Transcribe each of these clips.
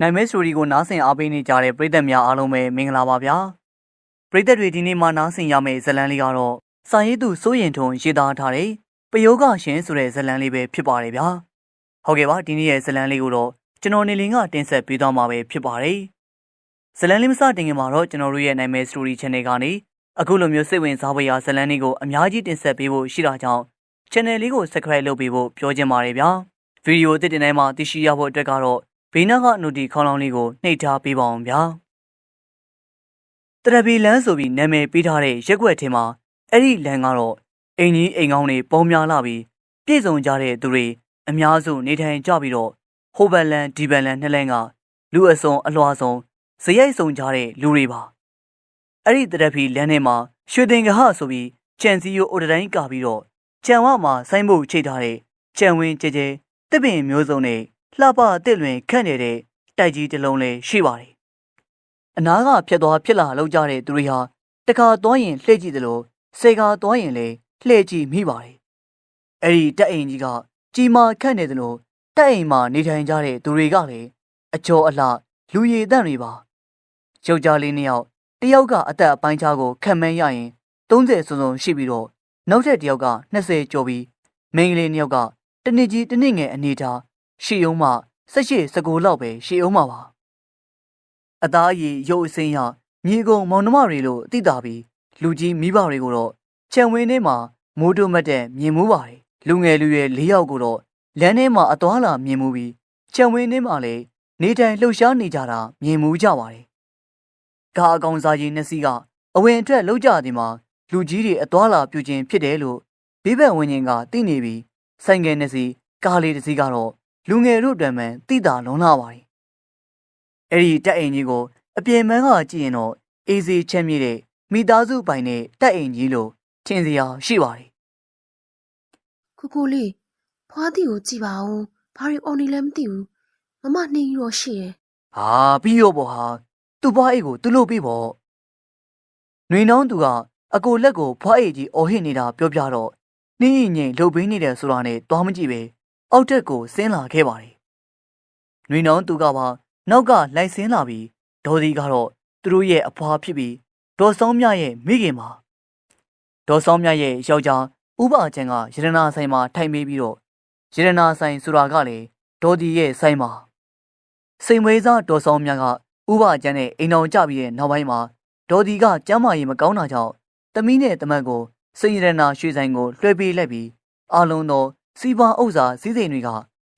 နိုင်မဲစတိုရီကိုနားဆင်အားပေးနေကြတဲ့ပရိသတ်များအားလုံးပဲမင်္ဂလာပါဗျာပရိသတ်တွေဒီနေ့မှနားဆင်ရမယ့်ဇတ်လံလေးကတော့စာရေးသူစိုးရင်ထွန်းရေးသားထားတဲ့ပယောဂရှင်ဆိုတဲ့ဇတ်လံလေးပဲဖြစ်ပါတယ်ဗျာဟုတ်ကဲ့ပါဒီနေ့ရဲ့ဇတ်လံလေးကိုတော့ကျွန်တော်နေလင်ကတင်ဆက်ပေးသွားမှာပဲဖြစ်ပါတယ်ဇတ်လံလေးမစတင်ခင်မှာတော့ကျွန်တော်တို့ရဲ့နိုင်မဲစတိုရီ channel ကနေအခုလိုမျိုးစိတ်ဝင်စားဖွယ်ရာဇတ်လံလေးကိုအများကြီးတင်ဆက်ပေးဖို့ရှိတာကြောင့် channel လေးကို subscribe လုပ်ပေးဖို့ပြောချင်ပါတယ်ဗျာဗီဒီယိုတစ်တင်တိုင်းမှာသိရှိရဖို့အတွက်ကတော့ ဘေးနားက notification ခေါင်းလောင်းလေးကိုနှိပ်ထားပေးပါအောင်ဗျာတရပီလန်းဆိုပြီးနာမည်ပေးထားတဲ့ရက်ွက်ထဲမှာအဲ့ဒီလန်ကတော့အင်ကြီးအိမ်ကောင်းတွေပုံများလာပြီးပြည့်စုံကြတဲ့သူတွေအများစုနေထိုင်ကြပြီးတော့ဟိုဘက်လန်ဒီဘက်လန်နှစ်လန်းကလူအစုံအလွှာစုံဇယိုက်စုံကြတဲ့လူတွေပါအဲ့ဒီတရပီလန်းထဲမှာရွှေတင်ကဟဆိုပြီးကြံစည်းရိုးအိုတတိုင်းကပြီးတော့ကြံဝမှာဆိုင်းဖို့ချိတ်ထားတဲ့ကြံဝင်းကျဲကျဲတစ်ပင်မျိုးစုံနဲ့ လှပတစ်လွင်ခန့်နေတဲ့တိုက်ကြီးတစ်လုံးလည်းရှိပါတယ်။အနားကဖြတ်သွားဖြစ်လာလောက်ကြတဲ့သူတွေဟာတခါသွားရင်လှည့်ကြည့်တယ်လို့စေကာသွားရင်လည်းလှည့်ကြည့်မိပါတယ်။အဲ့ဒီတက်အိမ်ကြီးကကြီးမာခန့်နေတယ်လို့တက်အိမ်မှာနေထိုင်ကြတဲ့သူတွေကလည်းအကျော်အလှလူရည်တန့်တွေပါ။ယောက်ျားလေးနှစ်ယောက်တယောက်ကအသက်အပိုင်းခြားကိုခံမန်းရရင်30စုံစုံရှိပြီးတော့နောက်ထပ်တယောက်က20ကျော်ပြီးမိန်းကလေးနှစ်ယောက်ကတနစ်ကြီးတနစ်ငယ်အနေထား ရှီအောင်မှဆက်ရှိစကူလောက်ပဲရှီအောင်မှပါအသားအရည်ရုပ်အစင်းရမြေကုံမောင်နှမတွေလို့သိတာပြီးလူကြီးမိဘတွေကိုတော့ခြံဝင်းထဲမှာမိုးတုမတ်တဲ့မြင်မှုပါတယ်လူငယ်လူရွယ်၄ယောက်ကိုတော့လမ်းထဲမှာအသွားလာမြင်မှုပြီးခြံဝင်းထဲမှာလည်းနေတိုင်လှုပ်ရှားနေကြတာမြင်မှုကြပါတယ်ကားအကောင်စားကြီးနှစ်စီးကအဝင်အတွက်လှုပ်ကြတယ်မှာလူကြီးတွေအသွားလာပြုခြင်းဖြစ်တယ်လို့ဘေးဘက်ဝင်းချင်းကသိနေပြီးဆိုင်ငယ်နှစ်စီးကားလေးတစ်စီးကတော့ လူငယ်တို့အတွက်မှတိတာလုံးလာပါတယ်။အဲ့ဒီတက်အိမ်ကြီးကိုအပြင်ပန်းကကြည့်ရင်တော့အေးစေးချမ်းမြေ့တဲ့မိသားစုပိုင်တဲ့တက်အိမ်ကြီးလို့ထင်စရာရှိပါတယ်ကိုကိုလေးဖွားတီကိုကြည်ပါဦးဘာရီအော်နေလည်းမသိဘူးမမနှင်းရောရှိတယ်။ဟာပြီးရောပေါ့ဟာသူ့ဘွားအိတ်ကိုသူ့လို့ပြီးပေါ့။နှွေနှောင်းသူကအကိုလက်ကိုဘွားအိတ်ကြီးအော်ဟစ်နေတာပြောပြတော့နှင်းရင်ငိမ်လှုပ်ပေးနေတယ်ဆိုတာနဲ့တွားမကြည့်ပဲ အောက်တက်ကိုဆင်းလာခဲ့ပါတယ်။နှွေနှောင်းသူကပါနောက်ကလိုက်ဆင်းလာပြီးဒေါ်ဒီကတော့သူတို့ရဲ့အဖွားဖြစ်ပြီးဒေါ်ဆောင်မြရဲ့မိခင်ပါဒေါ်ဆောင်မြရဲ့ယောက်ျားဥပချန်ကရတနာဆိုင်မှာထိုင်ပေးပြီးတော့ရတနာဆိုင်ဆိုတာကလည်းဒေါ်ဒီရဲ့ဆိုင်ပါစိန်မွေးစားဒေါ်ဆောင်မြကဥပချန်နဲ့အိမ်တော်ကြပြီးတဲ့နောက်ပိုင်းမှာဒေါ်ဒီကကျမ်းမာရေးမကောင်းတာကြောင့်တမီးနဲ့တမတ်ကိုစိန်ရတနာရွှေဆိုင်ကိုလွှဲပေးလိုက်ပြီးအလုံးသော စီးပွားဥစ္စာစည်းစိမ်တွေက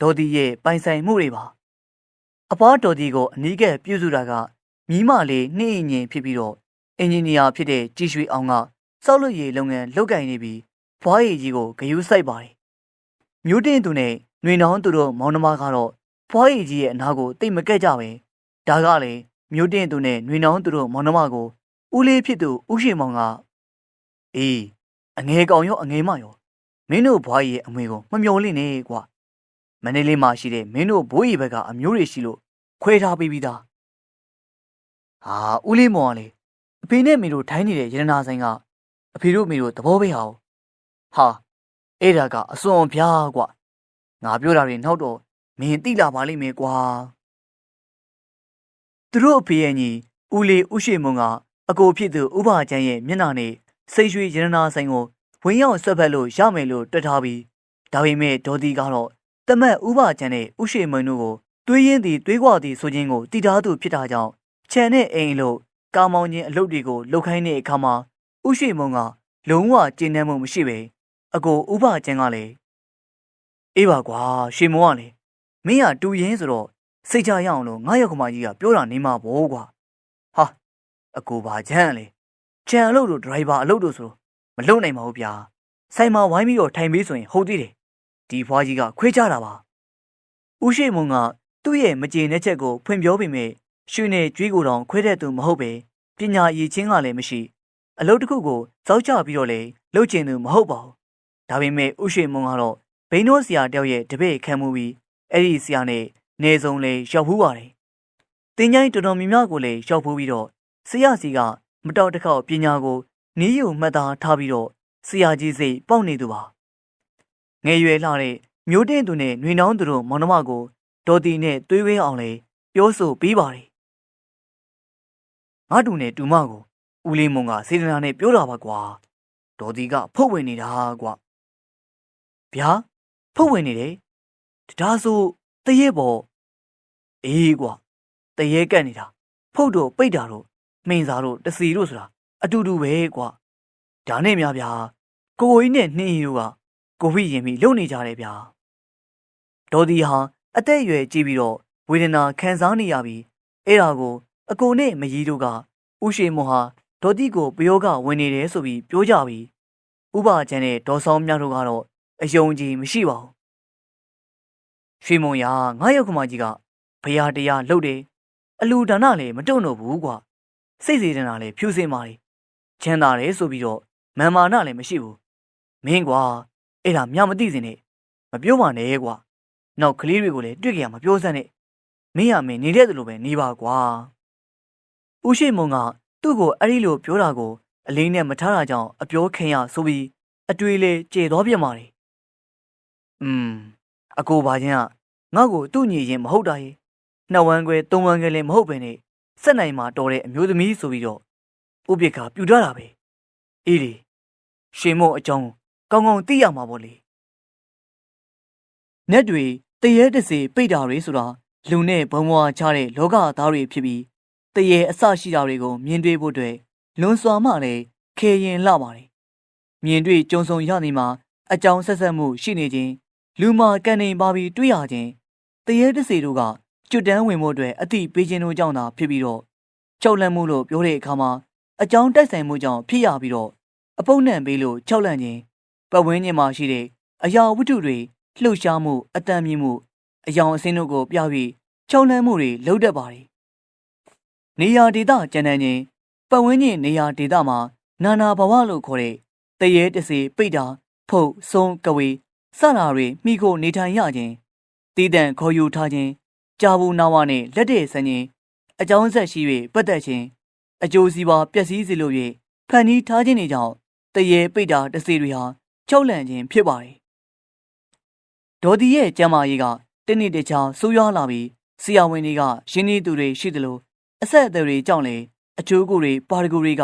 ဒေါ်ဒီရဲ့ပိုင်ဆိုင်မှုတွေပါအဖွားဒေါ်ဒီကိုအနီးကပ်ပြုစုတာကမိမလေးနှိမ့်ညင်ဖြစ်ပြီးတော့အင်ဂျင်နီယာဖြစ်တဲ့ကြည်ရွှေအောင်ကစောက်လို့ရည်လုပ်ငန်းလုပ်ကင်နေပြီးဖွားရည်ကြီးကိုဂယူးဆိုင်ပါတယ်မျိုးတင်သူနဲ့နှွေနှောင်းသူတို့မောင်နှမကတော့ဖွားရည်ကြီးရဲ့အနာကိုတိတ်မကက်ကြပဲဒါကလည်းမျိုးတင်သူနဲ့နှွေနှောင်းသူတို့မောင်နှမကိုဦးလေးဖြစ်သူဦးရှိမောင်ကအေးအငယ်ကောင်ရောအငယ်မရော မင်းတို့ဘွားရဲ့အမွေကိုမမျော်လင့်နဲ့ကွာမန္တလေးမှာရှိတဲ့မင်းတို့ဘိုးရီဘက်ကအမျိုးတွေရှိလို့ခွဲထားပေးပြီးသားဟာဦးလေးမောင်ကလေအဖေနဲ့မေတို့ထိုင်းနေတဲ့ရတနာဆိုင်ကအဖေတို့မေတို့သဘောပဲဟာဟာအဲ့ဒါကအစွန်ဖျားကွာငါပြောတာတွေနောက်တော့မင်းသိလာပါလိမ့်မယ်ကွာသူတို့အဖေရဲ့ညီဦးလေးဦးရှိမုံကအကိုဖြစ်သူဥပါချမ်းရဲ့မျက်နှာနဲ့စိတ်ရွှေရတနာဆိုင်ကို ဝင်းရောက်ဆွက်ဖက်လို့ရမယ်လို့တွက်ထားပြီးဒါပေမဲ့ဒေါ်ဒီကတော့တမတ်ဥပါချန်နဲ့ဥရှိမွန်တို့ကိုတွေးရင်းသည်တွေးကွာသည်ဆိုခြင်းကိုတည်ထားသူဖြစ်တာကြောင့်ခြံနဲ့အိမ်လို့ကာမောင်ချင်းအလုပ်တွေကိုလုပ်ခိုင်းတဲ့အခါမှာဥရှိမုံကလုံးဝကျဉ်းနှံမှုမရှိပဲအကိုဥပါချန်ကလည်းအေးပါကွာရှေမုံကလည်းမင်းကတူရင်းဆိုတော့စိတ်ချရအောင်လို့ငါရောက်ခမကြီးကပြောတာနေမှာပေါ့ကွာဟာအကိုပါချန်လေခြံအလုပ်တို့ဒရိုင်ဘာအလုပ်တို့ဆိုတော့ မလုံနိုင်ပါဘူးဗျာဆိုင်မှာဝိုင်းပြီးတော့ထိုင်ပေးဆိုရင်ဟုတ်သေးတယ်ဒီဖွားကြီးကခွေးချတာပါဦးရှိမုံကသူ့ရဲ့မကြေတဲ့ချက်ကိုဖွင့်ပြောပေမဲ့ရွှေနဲ့ကြွေးကိုတောင်ခွဲတဲ့သူမဟုတ်ပဲပညာရည်ချင်းကလည်းမရှိ အလုပ်တစ်ခုကိုစောက်ချပြီးတော့လေလှုပ်ချင်သူမဟုတ်ပါဘူးဒါပေမဲ့ဦးရှိမုံကတော့ဘိန်းတို့ဆရာတယောက်ရဲ့တပည့်ခံမှုပြီးအဲ့ဒီဆရာနဲ့နေဆုံးလေရောက်ဖူးပါတယ်တင်ချိုင်းတော်တော်များများကိုလည်းရောက်ဖူးပြီးတော့ဆရာစီကမတော်တစ်ခေါက်ပညာကို နီးယူမှတ်သားထားပြီးတော့ဆရာကြီးစိတ်ပေါက်နေသူပါငယ်ရွယ်လှတဲ့မျိုးတင်းသူနဲ့နှွေနှောင်းသူတို့မောင်နှမကိုဒေါ်တီနဲ့သွေးဝင်းအောင်လေပြောဆိုပြီးပါတယ်ငါတူနဲ့တူမကိုဦးလေးမုံကစေတနာနဲ့ပြောတာပါကွာဒေါ်ဒီကဖုတ်ဝင်နေတာကွာဗျာဖုတ်ဝင်နေတယ်ဒါဆိုတရေပေါ်အေးကွာတရေကက်နေတာဖုတ်တော့ပိတ်တာတော့မင်းစားတော့တစီတို့ဆိုတာ အတူတူပဲကွာဒါနဲ့များဗျာကိုကိုကြီးနဲ့နှင်းရီတို့ကကိုဖိရင်ပြီးလုံနေကြတယ်ဗျာဒေါ်ဒီဟာအသက်အရွယ်ကြီးပြီးတော့ဝေဒနာခံစားနေရပြီးအဲ့ဒါကို အကိုနဲ့မကြီးတို့ကဥရှိမွန်ဟာဒေါ်တိကိုပယောကဝင်နေတယ်ဆိုပြီးပြောကြပြီးဥပါချန်နဲ့ဒေါ်ဆောင်မြတ်တို့ကတော့အယုံကြည်မရှိပါဘူးရွှေမုံရငါရောက်ခမကြီးကဘုရားတရားလှုပ်တယ်အလူဒါနလည်းမတုံ့တော့ဘူးကွာစိတ်စေတနာလည်းဖြူစင်ပါလေ ချမ်းသာတယ်ဆိုပြီးတော့မန်မာနလည်းမရှိဘူးမင်းကွာအဲ့ဒါမြမသိစင်နဲ့မပြောပါနဲ့ကွာနောက်ကလေးတွေကိုလည်းတွေ့ကြရမပြောစမ်းနဲ့မင်းရမင်းနေတဲ့သူလိုပဲနေပါကွာဦးရှိမုံကသူ့ကိုအဲ့ဒီလိုပြောတာကိုအလေးနဲ့မထားတာကြောင့်အပြောခင်ရဆိုပြီးအတွေ့လေးကျေသွားပြမာတယ်อืมအကိုပါချင်းကငါ့ကိုသူ့ညီရင်မဟုတ်တာရေနှစ်ဝမ်းခွဲသုံးဝမ်းခွဲလည်းမဟုတ်ပဲနဲ့စက်နိုင်မှာတော်တဲ့အမျိုးသမီးဆိုပြီးတော့ ဥပိ္ပခပြူထားတာပဲအေးလေရှင်မို့အကြောင်းကောင်းကောင်းသိရမှာပေါ့လေနက်တွေတရေတစေပိတ်တာတွေဆိုတာလူနဲ့ဘုံဘွားချတဲ့လောကသားတွေဖြစ်ပြီးတရေအဆရှိတာတွေကိုမြင်တွေ့ဖို့အတွက်လွန်စွာမှလည်းခေရင်လှပါတယ်မြင်တွေ့ကြုံဆုံရနေမှာအကြောင်းဆက်ဆက်မှုရှိနေခြင်းလူမာကန်နေပါပြီးတွေ့ရခြင်းတရေတစေတို့ကကျွတ်တန်းဝင်မှုအတွက်အတိပေးခြင်းတို့ကြောင့်သာဖြစ်ပြီးတော့ကြောက်လန့်မှုလို့ပြောတဲ့အခါမှာ အကြောင်းတိုက်ဆိုင်မှုကြောင့်ဖြစ်ရပြီးတော့အပုပ်နှံပေးလို့ကြောက်လန့်ခြင်းပတ်ဝန်းကျင်မှာရှိတဲ့အရာဝတ္ထုတွေလှုပ်ရှားမှုအတန်မြင့်မှုအယောင်အစင်းတို့ကိုပြပြီးကြောက်လန့်မှုတွေလှုပ်တတ်ပါတယ်နေရာဒေသကျန်တဲ့ချင်းပတ်ဝန်းကျင်နေရာဒေသမှာနာနာဘဝလို့ခေါ်တဲ့တရေတစေပိတ်တာဖုတ်ဆုံးကဝေစတာတွေမိခိုနေထိုင်ရခြင်းတည်တံ့ခေါ်ယူထားခြင်းကြာဘူးနာဝနဲ့လက်တဲ့ဆန်းခြင်းအကြောင်းဆက်ရှိ၍ပတ်သက်ခြင်း အကျိုးစီးပွားပျက်စီးစေလို၍ဖန်တီးထားခြင်းတွေကြောင့်တရေပိတ်တာတစေတွေဟာကြောက်လန့်ခြင်းဖြစ်ပါတယ်ဒေါ်ဒီရဲ့ကျမ်းမာရေးကတနေ့တခြားဆိုးရွားလာပြီးဆရာဝန်တွေကရင်းနှီးသူတွေရှိသလိုအဆက်အသွယ်တွေကြောင့်လည်းအချိုးကိုတွေပါရဂူတွေက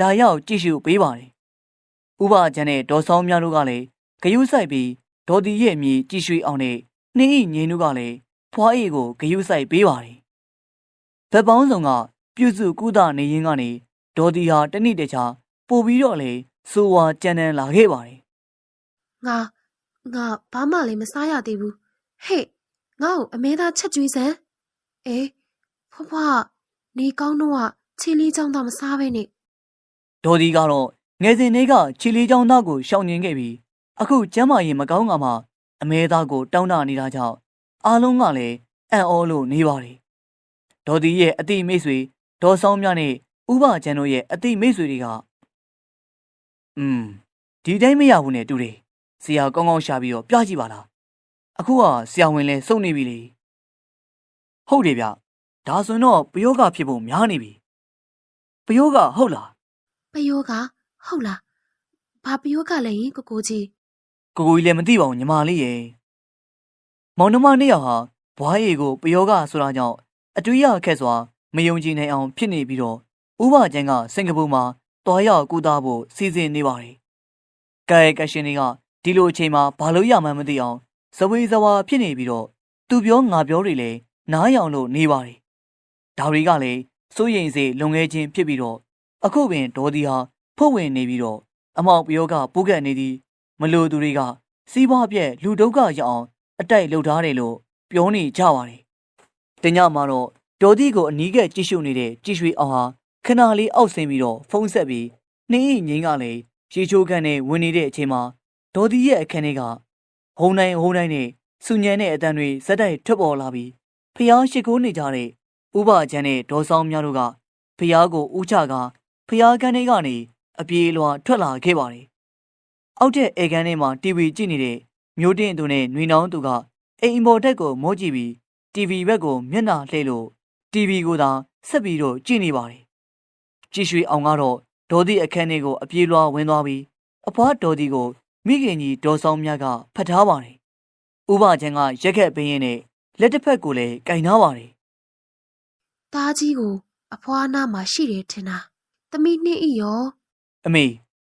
လာရောက်ကြည့်ရှုပေးပါတယ်။ဥပချန်နဲ့ဒေါ်ဆောင်များတို့ကလည်းဂယုဆိုင်ပြီးဒေါ်ဒီရဲ့အမည်ကြည့်ရွှေအောင်နဲ့နှင်းဤငင်းတို့ကလည်းဖွားအေးကိုဂယုဆိုင်ပေးပါတယ်။ဗက်ပေါင်းဆောင်က ပြုစုကုသနေရင်းကနေဒေါ်ဒီဟာတနေ့တခြားပို့ပြီးတော့လေစိုးဝါကြမ်းတမ်းလာခဲ့ပါတယ်ငါငါဘာမှလည်းမစားရသေးဘူးဟဲ့ငါ့ကိုအမဲသားချက်ကျွေးစမ်းအေးဖွားဖွားနေကောင်းတော့ကချီလီချောင်းတော့မစားပဲနဲ့။ဒေါ်ဒီကတော့ငယ်စဉ်လေးကချီလီချောင်းသားကိုရှောင်ညင်ခဲ့ပြီးအခုကျမ်းမာရင်မကောင်းကမှအမဲသားကိုတောင်းတနေတာကြောင့်အားလုံးကလည်းအံ့ဩလို့နေပါတယ်။ဒေါ်ဒီရဲ့အတိမိတ်ဆွေ ဒေါ်ဆောင်မြနဲ့ဥပကျန်တို့ရဲ့အတိမိတ်ဆွေတွေကอืมဒီတိုင်းမရဘူးနဲ့တူတယ်။ဆရာကောင်းကောင်းရှာပြီးတော့ပြကြည့်ပါလား။အခုကဆရာဝင်လဲစုံနေပြီလေ။ဟုတ်တယ်ဗျ။ဒါဆိုရင်တော့ပယောဂဖြစ်ဖို့များနေပြီ။ပယောဂဟုတ်လားပယောကဟုတ်လားဘာပယောကလည်းရင်ကိုကိုကြီးကိုကိုကြီးလည်းမသိပါဘူးညီမလေးရဲ့မောင်နှမနှစ်ယောက်ဟာဘွားရည်ကိုပယောဂဆိုတာကြောင့်အတွေ့ရခက်စွာ မယုံကြည်နိုင်အောင်ဖြစ်နေပြီးတော့ဥပကျန်းကစင်ကာပူမှာတွားရောက်ကူသားဖို့စီစဉ်နေပါတယ်။ကာယကရှင်တွေကဒီလိုအချိန်မှာဘာလို့ရမှန်းမသိအောင်ဇဝေဇဝါဖြစ်နေပြီးတော့သူပြောငါပြောတွေလည်းနားယောင်လို့နေပါတယ်။ဒါတွေကလည်းစိုးရိမ်စေလွန်ငယ်ခြင်းဖြစ်ပြီးတော့အခုပင်ဒေါ်ဒီဟာဖုတ်ဝင်နေပြီးတော့အမောက်ပယောကပူးကတ်နေသည်မလို့သူတွေကစီးပွားပြက်လူဒုက္ခရအောင်အတိုက်လှုပ်ထားတယ်လို့ပြောနေကြပါတယ်။တညမှာတော့ ဒေါ်ဒီကိုအနီးကပ်ကြည့်ရှုနေတဲ့ကြည်ရွှေအောင်ဟာခဏလေးအောက်ဆင်းပြီးတော့ဖုန်းဆက်ပြီးနှင်းဤငင်းကလည်းရေချိုးခန့်နဲ့ဝင်နေတဲ့အချိန်မှာဒေါ်ဒီရဲ့အခန်းထဲကဟုံတိုင်းဟုံတိုင်းနဲ့စူညံတဲ့အတန်တွေဇက်တိုက်ထွက်ပေါ်လာပြီးဖျားရှိခိုးနေကြတဲ့ဥပချန်နဲ့ဒေါ်ဆောင်များတို့ကဖျားကိုဥချကဖျားကန်းတွေကနေအပြေးလွှာထွက်လာခဲ့ပါတယ်။အောက်တဲ့အေကန်ထဲမှာ TV ကြည့်နေတဲ့မျိုးတင်သူနဲ့နှွေနှောင်းသူကအိမ်ပေါ်တက်ကိုမောကြည့်ပြီး TV ဘက်ကိုမျက်နှာလှည့်လို့ TV ကိုသာဆက်ပြီးတော့ကြည့်နေပါတယ်။ကြည်ရွှေအောင်ကတော့ဒေါ်ဒီအခန်းထဲကိုအပြေးလွှာဝင်သွားပြီးအဖွားဒေါ်ဒီကိုမိခင်ကြီးဒေါ်ဆောင်မြတ်ကဖတ်ထားပါတယ်။ဥပချန်ကရက်ခက်ပင်းရင်နဲ့လက်တစ်ဖက်ကိုလည်းကင်ထားပါတယ်သားကြီးကိုအဖွားနာမှာရှိတယ်ထင်တာသမီးနှင်းဤရောအမေ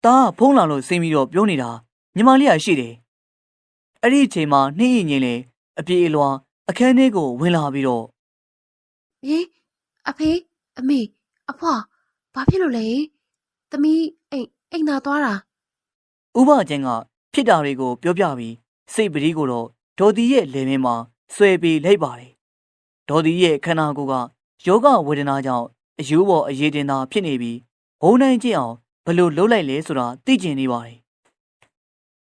တားကဖုံးလာလို့စိမ့်ပြီးတော့ပြောနေတာညီမလေးကရှိတယ်အဲ့ဒီအချိန်မှာနှင်းရင်ငိမ့်လေအပြေအလွာအခန်းထဲကိုဝင်လာပြီးတော့ ဟင်အဖေအမေအဖွားဘာဖြစ်လို့လဲသမီးအိမ်အိမ်သာသွားတာဥပကျန်းကဖြစ်တာတွေကိုပြောပြပြီးစိတ်ပတိကိုတော့ဒေါ်ဒီရဲ့လယ်မင်းမှာဆွဲပြီးလိုက်ပါတယ်ဒေါ်ဒီရဲ့ခန္ဓာကိုယ်ကယောဂဝေဒနာကြောင့်အယူပေါ်အရေးတင်တာဖြစ်နေပြီးဘုံနိုင်ကြည့်အောင်ဘယ်လိုလုပ်လိုက်လဲဆိုတာသိကျင်နေပါတယ်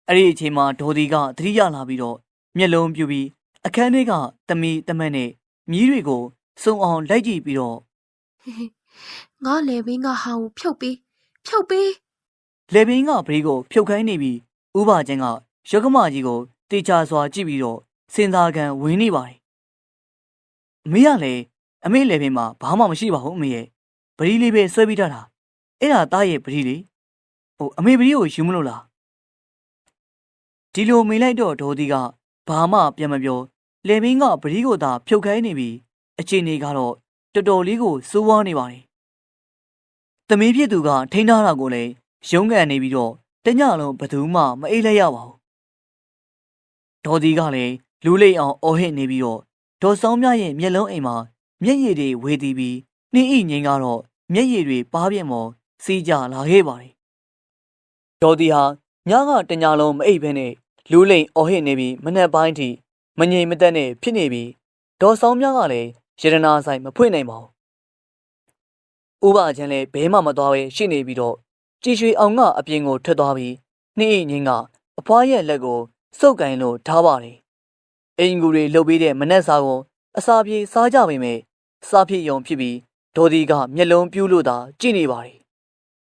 အဲ့ဒီအချိန်မှာဒေါ်ဒီကသတိရလာပြီးတော့မျက်လုံးပြူပြီးအခန်းထဲကတမီတမက်နဲ့မြီးတွေကို စုံအောင်လိုက်ကြည့်ပြီးတော့ငါလေဘင်းကဟောင်းကိုဖြုတ်ပေးဖြုတ်ပေးလေဘင်းကပရိကိုဖြုတ်ခိုင်းနေပြီးဥပကျန်းကရုပ်ကမကြီးကိုတေချာစွာကြည့်ပြီးတော့စင်သာကန်ဝင်နေပါတယ်အမေကလည်းအမေလေဘင်းမှာဘာမှမရှိပါဘူးအမေရဲ့ပရိလေးပဲဆွဲပြီးထားတာအဲ့ဒါသားရဲ့ပရိလေးဟိုအမေပရိကိုယူမလို့လားဒီလိုမိလိုက်တော့ဒေါ်ဒီကဘာမှပြန်မပြောလေဘင်းကပရိကိုသာဖြုတ်ခိုင်းနေပြီး အချိန်နေကတော့တော်တော်လေးကိုစိုးဝါးနေပါတယ်သမီးဖြစ်သူကထိန်းထားတာကိုလည်းရုံးကန်နေပြီးတော့တညလုံးဘယ်သူမှမအိပ်လိုက်ရပါဘူးဒေါ်ဒီကလည်းလူလိမ့်အောင်အော်ဟစ်နေပြီးတော့ဒေါ်ဆောင်မြရဲ့မျက်လုံးအိမ်မှာမျက်ရည်တွေဝေတီးပြီးနှင်းအိငိန်ကတော့မျက်ရည်တွေပါပြင်းမော်စီးကြလာခဲ့ပါတယ်ဒေါ်ဒီဟာညကတညလုံးမအိပ်ဘဲနဲ့လူလိမ့်အော်ဟစ်နေပြီးမနှက်ပိုင်းထိမငြိမ်မသက်နဲ့ဖြစ်နေပြီးဒေါ်ဆောင်မြကလည်း ရတနာဆိုင်မဖွင့်နိုင်ပါဘူးဥပချမ်းလည်းဘဲမှမသွားပဲရှိနေပြီးတော့ကြည်ရွှေအောင်ကအပြင်ကိုထွက်သွားပြီးနှင်းအိငင်းကအဖွားရဲ့လက်ကိုစုပ်ကင်လို့ထားပါတယ်။အင်ကူတွေလှုပ်ပြီးတဲ့မနက်စာကိုအစာပြေစားကြပေမဲ့စားဖြစ်ယုံဖြစ်ပြီးဒေါ်ဒီကမျက်လုံးပြူးလို့သာကြည့်နေပါတယ်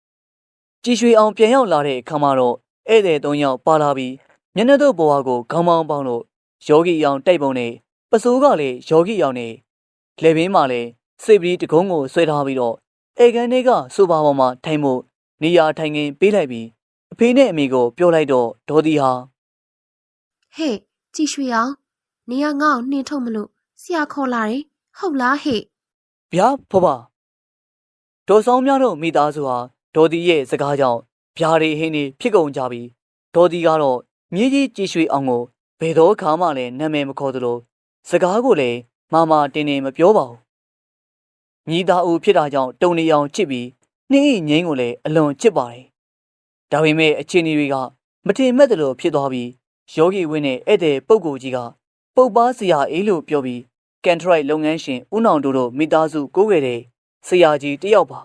။ကြည်ရွှေအောင်ပြန်ရောက်လာတဲ့အခါမှာတော့ဧည့်သည်သုံးယောက်ပါလာပြီးမျက်နှာတို့ဘဝကိုခေါင်းပေါင်းပေါင်းလို့ယောဂီအောင်တိုက်ပုံနဲ့ပစိုးကလည်းယောဂီအောင်နဲ့ လက်ဘင်းမှာလည်းစိတ်ပီးတကုံးကိုဆွဲထားပြီးတော့ဧကန်တွေကစူပါပေါ်မှာထိုင်ဖို့နေရာထိုင်ခင်းပေးလိုက်ပြီးအဖေနဲ့အမေကိုပြောလိုက်တော့ဒေါ်ဒီဟာဟဲ့ကြည်ရွှေအောင်နေရငါ့ကိုနှင်ထုတ်မလို့ဆရာခေါ်လာတယ်ဟုတ်လားဟဲ့ဗျာဖွားပါဒေါ်ဆောင်များတို့မိသားစုဟာဒေါ်ဒီရဲ့စကားကြောင့်ဗျာတွေဟင်းနေဖြစ်ကုန်ကြပြီးဒေါ်ဒီကတော့မြေကြီးကြည်ရွှေအောင်ကိုဘယ်တော့ခါမှလည်းနာမည်မခေါ်သလိုစကားကိုလည်း မမတင်တင်မပြောပါဘူးညီသားဦးဖြစ်တာကြောင့်တုံနေအောင်ချစ်ပြီးနှင်းအိငိမ့်ကိုလည်းအလွန်ချစ်ပါတယ်ဒါပေမဲ့အခြေအနေတွေကမထင်မဲ့တယ်လို့ဖြစ်သွားပြီးယောဂီဝင်းနဲ့ဧည့်သည်ပုပ်ကိုကြီးကပုပ်ပါစရာအေးလို့ပြောပြီးကန်ထရိုက်လုပ်ငန်းရှင်ဦးနောင်တို့တို့မိသားစုကိုးခဲ့တဲ့ဆရာကြီးတယောက်ပါ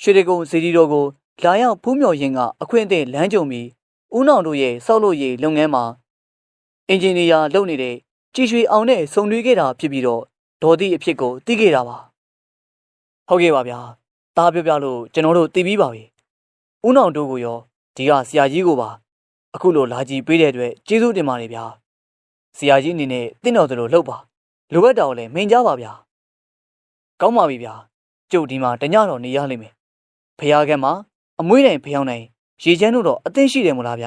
ရွှေတကုံစီဒီတော်ကိုလာရောက်ဖူးမြော်ရင်ကအခွင့်အသင့်လမ်းကြုံပြီးဦးနောင်တို့ရဲ့စောက်လို့ရေးလုပ်ငန်းမှာအင်ဂျင်နီယာလုပ်နေတဲ့ ကြည်ရွှေအောင်နဲ့စုံတွဲခဲ့တာဖြစ်ပြီးတော့ဒေါ်သည့်အဖြစ်ကိုသိခဲ့တာပါဟုတ်ကဲ့ပါဗျာတားပြောပြလို့ကျွန်တော်တို့သိပြီးပါပြီဦးနောင်တို့ကိုရောဒီကဆရာကြီးကိုပါအခုလိုလာကြည့်ပေးတဲ့အတွက်ကျေးဇူးတင်ပါတယ်ဗျာဆရာကြီးအနေနဲ့တင့်တော်သလိုလှုပ်ပါလိုအပ်တာကိုလည်းမင်ကြပါဗျာကောင်းပါပြီဗျာကျုပ်ဒီမှာတညတော့နေရလိမ့်မယ်ဖះကဲမှာအမွှေးတိုင်ဖျောင်းနိုင်ရေချမ်းတို့တော့အသိရှိတယ်မို့လားဗျ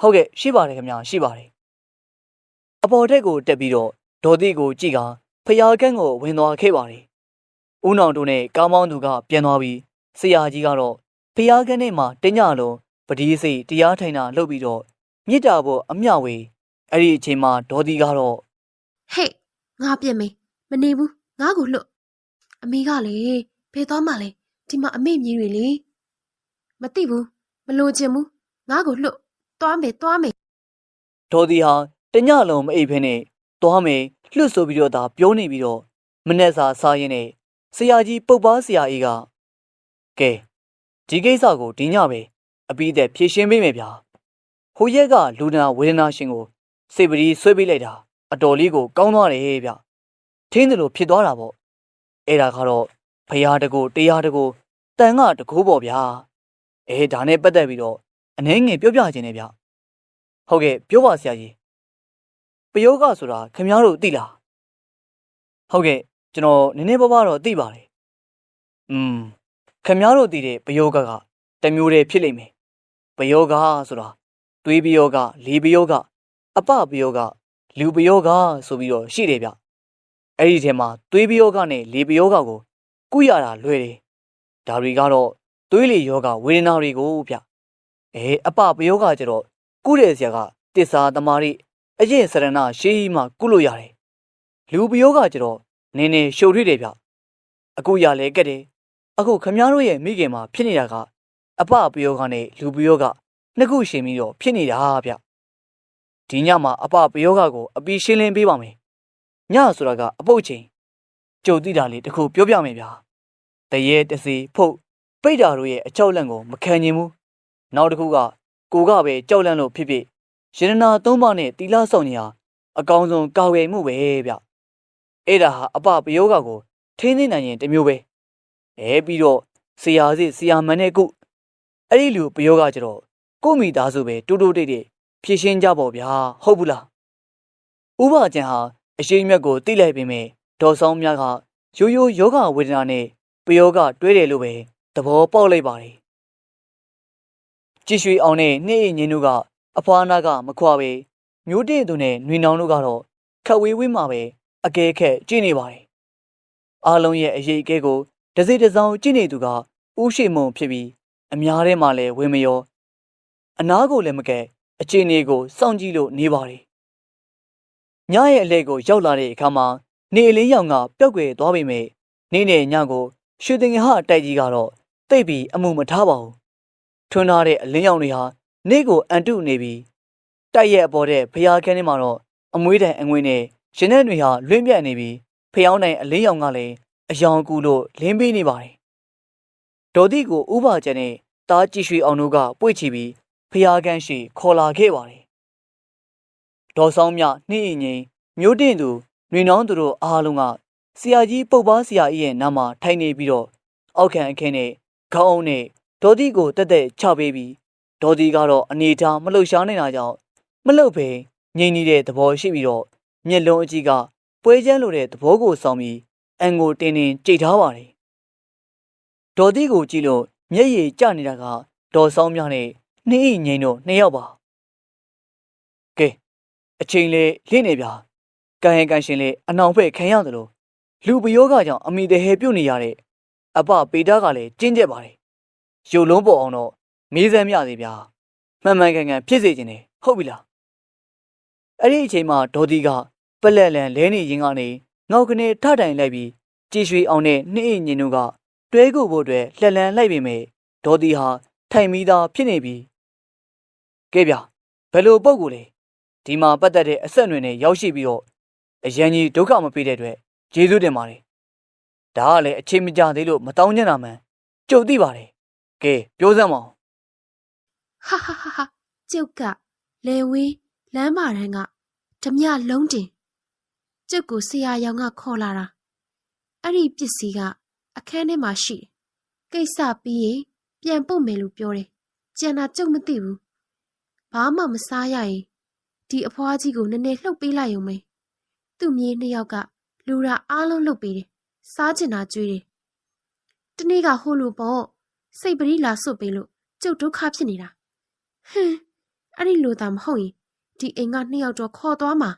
ဟုတ်ကဲ့ရှိပါတယ်ခင်ဗျာရှိပါတယ် အပေါ်တက်ကိုတက်ပြီးတော့ဒေါ်တိကိုကြည့်ကဖះကန်းကိုဝင်သွားခဲ့ပါတယ်ဦးနောင်တို့နဲ့ကားမောင်းသူကပြန်သွားပြီးဆရာကြီးကတော့ဖះကန်းထဲမှာတညလုံးပတိစိတ်တရားထိုင်တာလုပ်ပြီးတော့မြစ်တာပေါ်အမျှဝေအဲ့ဒီအချိန်မှာဒေါ်တိကတော့ဟဲ့ငါပြက်မေးမနေဘူးငါ့ကိုလွတ်အမေကလေဖေးသွားမှလဲဒီမှာအမေမြည်တွေလေမသိဘူးမလို့ချင်ဘူးငါ့ကိုလွတ်သွားမယ်သွားမယ်ဒေါ်ဒီဟာ တညလုံးမအိပ်ဖ ೇನೆ သွားမယ်လှုပ်ဆိုပြီးတော့ဒါပြောနေပြီးတော့မနဲ့စာစားရင်းနဲ့ဆရာကြီးပုပ်ပါဆရာကြီးကကဲဒီကိစ္စကိုဒီညပဲအပြီးသက်ဖြေရှင်းပေးမယ်ဗျာဟိုရက်ကလူနာဝေဒနာရှင်ကိုစိတ်ပရီဆွဲပေးလိုက်တာအတော်လေးကိုကောင်းသွားတယ်ဗျထင်းတယ်လို့ဖြစ်သွားတာပေါ့အဲ့ဒါကတော့ဖရာတကူတရားတကူတန်ကတကူပေါ့ဗျာအဲဒါနဲ့ပတ်သက်ပြီးတော့အနှဲငယ်ပြောပြခြင်းနဲ့ဗျဟုတ်ကဲ့ပြောပါဆရာကြီး ပယောဂဆိုတာခင်ဗျားတို့သိလားဟုတ်ကဲ့ကျွန်တော်နည်းနည်းပါးပါးတော့သိပါတယ်อืมခင်ဗျားတို့သိတဲ့ပယောဂကတစ်မျိုးတည်းဖြစ်လိမ့်မယ်ပယောဂဆိုတာသွေးပယောဂလေပယောဂအပပယောဂလူပယောဂဆိုပြီးတော့ရှိတယ်ဗျအဲ့ဒီထဲမှာသွေးပယောဂနဲ့လေပယောဂကို ကုရတာလွယ်တယ်ဒါတွေကတော့သွေးလေယောဂဝေဒနာတွေကိုဗျအဲအပပယောဂကျတော့ကုတဲ့ဆရာကတစ္ဆာသမားရိ အရင်စရဏရှေးကြီးမှကုလို့ရတယ်လူပယောဂကျတော့နင်းနေရှုပ်ထွေးတယ်ဗျအခုရလဲကက်တယ်အခုခမည်းတော်ရဲ့မိခင်မှာဖြစ်နေတာကအပပယောဂနဲ့လူပယောဂနှစ်ခုရှင်ပြီးတော့ဖြစ်နေတာဗျဒီညမှာအပပယောဂကိုအပီရှင်းလင်းပေးပါမယ်ညဆိုတာကအပုတ်ချိန်ကြုံသိတာလေးတစ်ခုပြောပြမယ်ဗျာတရေတစီဖုတ်ပိတ်တာတို့ရဲ့အကြောက်လန့်ကိုမခံနိုင်ဘူးနောက်တစ်ခုကကိုကပဲကြောက်လန့်လို့ဖြစ်ဖြစ် ရတနာသုံးပါးနဲ့တီလာဆောင်ညာအကောင်းဆုံးကာဝယ်မှုပဲဗျအဲ့ဒါဟာအပပယောဂကိုထိန်းသိမ်းနိုင်ရင်တစ်မျိုးပဲအဲပြီးတော့ဆရာစစ်ဆရာမန်နဲ့ကုအဲ့ဒီလူပယောဂကြတော့ကိုမိသားစုပဲတူတူတိတ်တိတ်ဖြည့်ရှင်းကြပေါ့ဗျာဟုတ်ဘူးလားဥပကျန်ဟာအရှိန်မြတ်ကိုတိလိုက်ပေမဲ့ဒေါ်ဆောင်များကရိုးရိုးယောဂဝေဒနာနဲ့ပယောဂတွဲတယ်လို့ပဲသဘောပေါက်လိုက်ပါတယ်ကြည်ရွှေအောင်နဲ့နှိမ့်ငင်းတို့က အဖွားနာကမခွာပဲမျိုးတင့်သူနဲ့နှွေနောင်တို့ကတော့ခက်ဝေးဝေးမှာပဲအကဲခက်ကြည့်နေပါတယ်အားလုံးရဲ့အရေးအကဲကိုတစိတစောင်းကြည့်နေသူကဥရှိမုံဖြစ်ပြီးအများထဲမှာလည်းဝင်းမရောအနားကိုလည်းမကဲအခြေအနေကိုစောင့်ကြည့်လို့နေပါတယ်ညရဲ့အလဲကိုရောက်လာတဲ့အခါမှာနေအလင်းရောင်ကပျောက်ကွယ်သွားပေမဲ့နေ့နဲ့ညကိုရွှေတင်ငဟတိုက်ကြီးကတော့တိတ်ပြီးအမှုမထားပါဘူးထွန်းထားတဲ့အလင်းရောင်တွေဟာ နေ့ကိုအန်တုနေပြီးတိုက်ရဲ့အပေါ်တဲ့ဖျားခန်းထဲမှာတော့အမွေးတိုင်အငွေနဲ့ရှင်တဲ့တွေဟာလွင့်ပြတ်နေပြီးဖျောင်းတိုင်အလင်းရောင်ကလည်းအယောင်ကူလို့လင်းပေးနေပါတယ်ဒေါ်တိကိုဥပါကျန်နဲ့တားကြည့်ရွှေအောင်တို့ကပွေ့ချပြီးဖျားခန်းရှိခေါ်လာခဲ့ပါတယ်ဒေါ်ဆောင်မြနှိအငိမ့်မျိုးတင်သူနှွေနှောင်းသူတို့အားလုံးကဆရာကြီးပုတ်ပါဆရာကြီးရဲ့နားမှာထိုင်နေပြီးတော့အောက်ခံအခင်းနဲ့ခေါင်းအုံးနဲ့ဒေါ်တိကိုတက်တက်ချပေးပြီး ဒေါ်တိကတော့အနေထားမလှုပ်ရှားနေတာကြောင့်မလှုပ်ပဲငြိမ်နေတဲ့သဘောရှိပြီးတော့မျက်လုံးအကြီးကပွဲချမ်းလိုတဲ့သဘောကိုဆောင်ပြီးအန်ကိုတင်းတင်းကြိတ်ထားပါတယ်ဒေါ်တိကိုကြည့်လို့မျက်ရည်ကျနေတာကဒေါ်ဆောင်မြနဲ့နှင်းအိငိမ့်တို့နှစ်ယောက်ပါကဲအချိန်လေးလင့်နေဗျာကန်ရင်ကန်ရှင်လေးအနောင်ဖက်ခံရတယ်လို့လူပယောဂကြောင့်အမိတဟဲပြုတ်နေရတဲ့အပပေတာကလည်းကျင်းကျက်ပါတယ်ရုပ်လုံးပေါ်အောင်တော့ မေးစမ်းမြသေးဗျာမှန်မှန်ကန်ကန်ဖြစ်စေခြင်းနဲ့ဟုတ်ပြီလားအဲ့ဒီအချိန်မှာဒေါ်ဒီကပလက်လန်လဲနေရင်ကနေငေါကနေထတိုင်လိုက်ပြီးကြည်ရွှေအောင်နဲ့နှင်းအိညင်တို့ကတွဲကိုဖို့အတွက်လှက်လန်းလိုက်ပေမဲ့ဒေါ်ဒီဟာထိုင်ပြီးသားဖြစ်နေပြီကဲဗျဘယ်လိုပုံကိုလဲဒီမှာပတ်သက်တဲ့အဆက်အနွယ်နဲ့ရောက်ရှိပြီးတော့အရန်ကြီးဒုက္ခမပေးတဲ့အတွက်ကျေးဇူးတင်ပါတယ်ဒါကလည်းအချိန်မကြာသေးလို့မတောင်းကြတာမှန်ကြုတ်သိပါတယ်ကဲပြောစမ်းမအောင် ဟာဟာဟာဟာကျုပ်ကလေဝေးလမ်းမရန်ကဓမြလုံးတင်ကျုပ်ကိုဆရာရောင်ကခေါ်လာတာအဲ့ဒီပစ္စည်းကအခန်းထဲမှာရှိတယ်ကိစ္စပြီးရင်ပြန်ပို့မယ်လို့ပြောတယ်ကျန်တာကျုပ်မသိဘူးဘာမှမစားရရင်ဒီအဖွားကြီးကိုနည်းနည်းလှုပ်ပေးလိုက်ရုံပဲသူ့မြေးနှစ်ယောက်ကလူရာအားလုံးလှုပ်ပေးတယ်စားချင်တာကြွေးတယ်တနေ့ကဟိုလိုပေါ့စိတ်ပရိလာစွတ်ပေးလို့ကျုပ်ဒုက္ခဖြစ်နေတာ ဟင်းအဲ့ဒီလိုသာမဟုတ်ရင်ဒီအိမ်ကနှစ်ယောက်တော့ခေါ်သွားမှာ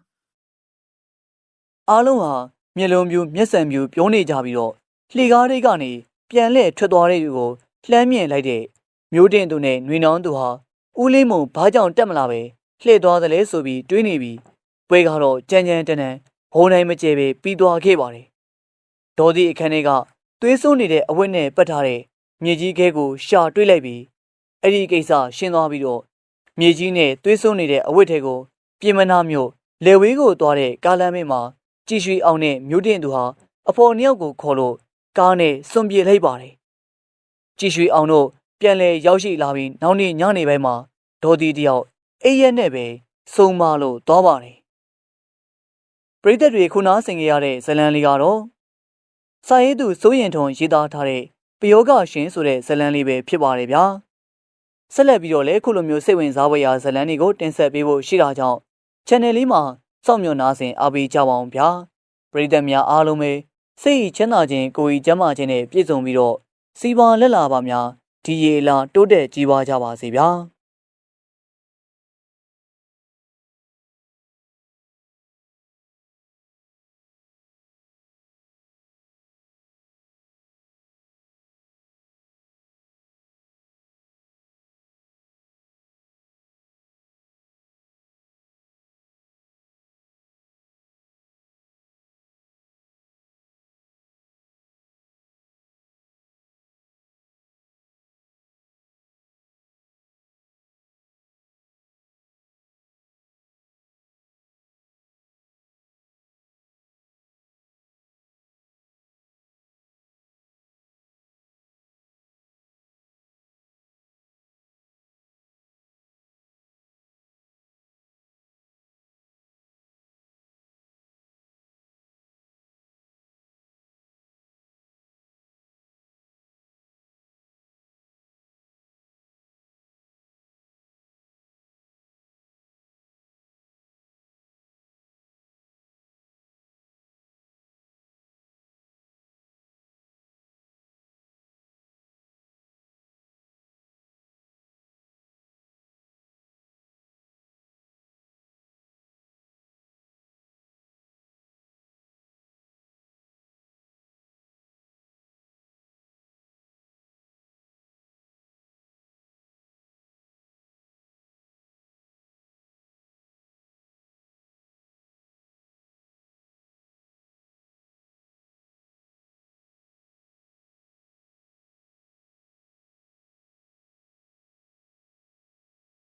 အားလုံးဟာမျက်လုံးပြူမျက်စံပြူပြောနေကြပြီးတော့လှေကားတွေကနေပြန်လှည့်ထွက်သွားတဲ့သူကိုလှမ်းမြင်လိုက်တဲ့မျိုးတင်သူနဲ့နှွေနှောင်းသူဟာဦးလေးမုံဘာကြောင့်တက်မလာပဲလှည့်သွားသလဲဆိုပြီးတွေးနေပြီးပွဲကတော့ကြမ်းကြမ်းတန်းတန်းဘုံတိုင်းမကျဲပဲပြီးသွားခဲ့ပါတယ်ဒေါ်ဒီအခန်းထဲကသွေးစွန်းနေတဲ့အဝတ်နဲ့ပတ်ထားတဲ့မြေကြီးခဲကိုရှာတွေးလိုက်ပြီး အဲ့ဒီကိစ္စရှင်းသွားပြီးတော့မြေကြီးနဲ့သွေးစွန်းနေတဲ့အဝတ်ထဲကိုပြင်မနာမျိုးလေဝေးကိုသွားတဲ့ကားလမ်းမေးမှာကြည်ရွှေအောင်နဲ့မြို့တင်သူဟာအဖော်နှစ်ယောက်ကိုခေါ်လို့ကားနဲ့စွန့်ပြေးလိုက်ပါတယ်။ကြည်ရွှေအောင်တို့ပြန်လဲရောက်ရှိလာပြီးနောက်နေ့ညနေပိုင်းမှာဒေါ်ဒီတယောက်အိပ်ရက်နဲ့ပဲစုံမလို့သွားပါတယ်။ပရိသတ်တွေခုနာဆင်ကြရတဲ့ဇလံလေးကတော့စာရေးသူစိုးရင်ထွန်ရေးသားထားတဲ့ပယောဂရှင်ဆိုတဲ့ဇလံလေးပဲဖြစ်ပါတယ်ဗျာ။ ဆက်လက်ပြီးတော့လည်းခုလိုမျိုးစိတ်ဝင်စားဖွယ်ရာဇလံတွေကိုတင်ဆက်ပေးဖို့ရှိတာကြောင့် channel လေးမှာစောင့်မျှော်နာဆင်အားပေးကြပါအောင်ဗျာပရိသတ်များအားလုံးပဲစိတ်ချမ်းသာခြင်းကိုယ်ဤကျန်းမာခြင်းနဲ့ပြည့်စုံပြီးတော့စီးပွားလက်လာပါများဒီရေလာတိုးတက်ကြီးပွားကြပါစေဗျာ